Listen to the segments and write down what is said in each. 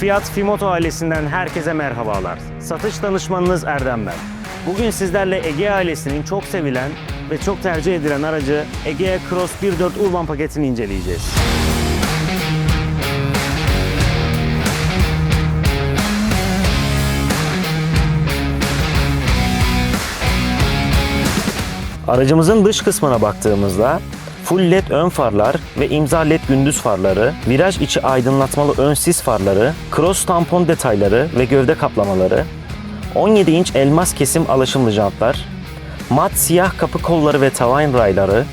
Fiat Fimoto ailesinden herkese merhabalar. Satış danışmanınız Erdem ben. Bugün sizlerle Ege ailesinin çok sevilen ve çok tercih edilen aracı Egea Cross 1.4 Urban paketini inceleyeceğiz. Aracımızın dış kısmına baktığımızda full led ön farlar ve imza led gündüz farları, viraj içi aydınlatmalı ön sis farları, cross tampon detayları ve gövde kaplamaları, 17 inç elmas kesim alaşımlı jantlar, mat siyah kapı kolları ve tavan rayları,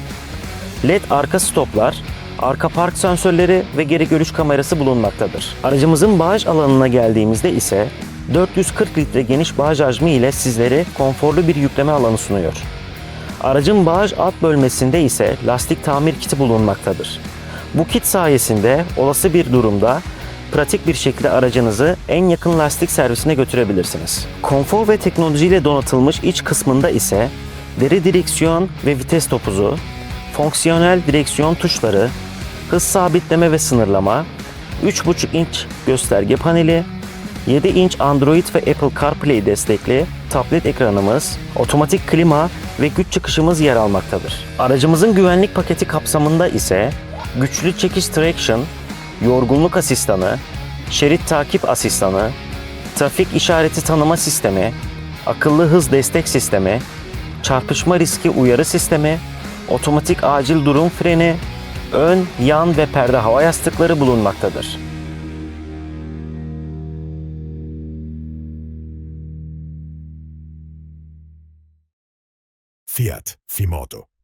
led arka stoplar, arka park sensörleri ve geri görüş kamerası bulunmaktadır. Aracımızın bağış alanına geldiğimizde ise 440 litre geniş bağış hacmi ile sizlere konforlu bir yükleme alanı sunuyor. Aracın bağış alt bölmesinde ise lastik tamir kiti bulunmaktadır. Bu kit sayesinde olası bir durumda pratik bir şekilde aracınızı en yakın lastik servisine götürebilirsiniz. Konfor ve teknolojiyle donatılmış iç kısmında ise deri direksiyon ve vites topuzu, fonksiyonel direksiyon tuşları, hız sabitleme ve sınırlama, 3.5 inç gösterge paneli, 7 inç Android ve Apple CarPlay destekli tablet ekranımız, otomatik klima ve güç çıkışımız yer almaktadır. Aracımızın güvenlik paketi kapsamında ise güçlü çekiş traction, yorgunluk asistanı, şerit takip asistanı, trafik işareti tanıma sistemi, akıllı hız destek sistemi, çarpışma riski uyarı sistemi, otomatik acil durum freni, ön, yan ve perde hava yastıkları bulunmaktadır. Fiat Fimoto.